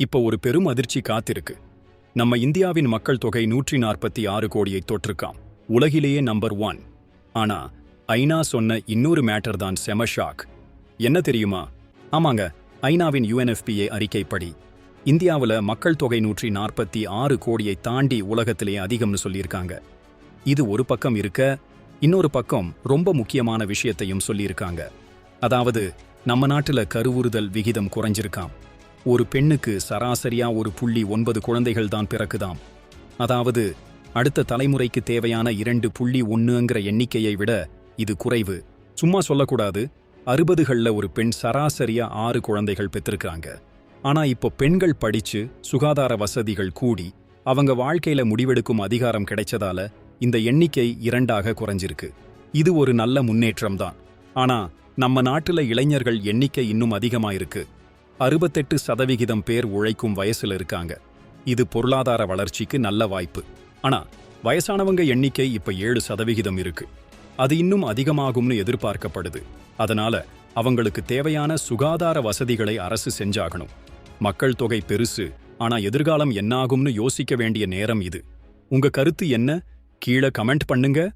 இப்போ ஒரு பெரும் அதிர்ச்சி காத்திருக்கு. நம்ம இந்தியாவின் மக்கள் தொகை நூற்றி நாற்பத்தி ஆறு கோடியை தொற்றுக்காம் உலகிலேயே நம்பர் ஒன் ஆனா ஐநா சொன்ன இன்னொரு மேட்டர் தான் செம ஷாக் என்ன தெரியுமா? ஆமாங்க ஐநாவின் யுஎன்எஃபிஏ அறிக்கைப்படி இந்தியாவுல மக்கள் தொகை நூற்றி நாற்பத்தி ஆறு கோடியை தாண்டி உலகத்திலேயே அதிகம்னு சொல்லியிருக்காங்க. இது ஒரு பக்கம் இருக்க இன்னொரு பக்கம் ரொம்ப முக்கியமான விஷயத்தையும் சொல்லியிருக்காங்க. அதாவது நம்ம நாட்டுல கருவுறுதல் விகிதம் குறைஞ்சிருக்காம். ஒரு பெண்ணுக்கு சராசரியா ஒரு புள்ளி ஒன்பது குழந்தைகள் தான் பிறக்குதாம். அதாவது அடுத்த தலைமுறைக்கு தேவையான இரண்டு புள்ளி ஒன்னுங்கிற எண்ணிக்கையை விட இது குறைவு. சும்மா சொல்லக்கூடாது. அறுபதுகள்ல ஒரு பெண் சராசரியா ஆறு குழந்தைகள் பெற்றிருக்காங்க ஆனா இப்போ பெண்கள் படிச்சு சுகாதார வசதிகள் கூடி அவங்க வாழ்க்கையில முடிவெடுக்கும் அதிகாரம் கிடைச்சதால இந்த எண்ணிக்கை இரண்டாக குறைஞ்சிருக்கு. இது ஒரு நல்ல முன்னேற்றம் தான் ஆனா நம்ம நாட்டுல இளைஞர்கள் எண்ணிக்கை இன்னும் அதிகமாயிருக்கு. அறுபத்தெட்டு சதவிகிதம் பேர் உழைக்கும் வயசுல இருக்காங்க. இது பொருளாதார வளர்ச்சிக்கு நல்ல வாய்ப்பு. ஆனா வயசானவங்க எண்ணிக்கை இப்ப ஏழு சதவிகிதம் இருக்கு. அது இன்னும் அதிகமாகும்னு எதிர்பார்க்கப்படுது. அதனால அவங்களுக்கு தேவையான சுகாதார வசதிகளை அரசு செஞ்சாகணும். மக்கள் தொகை பெருசு ஆனா எதிர்காலம் என்னாகும்னு யோசிக்க வேண்டிய நேரம் இது. உங்க கருத்து என்ன? கீழே கமெண்ட் பண்ணுங்க.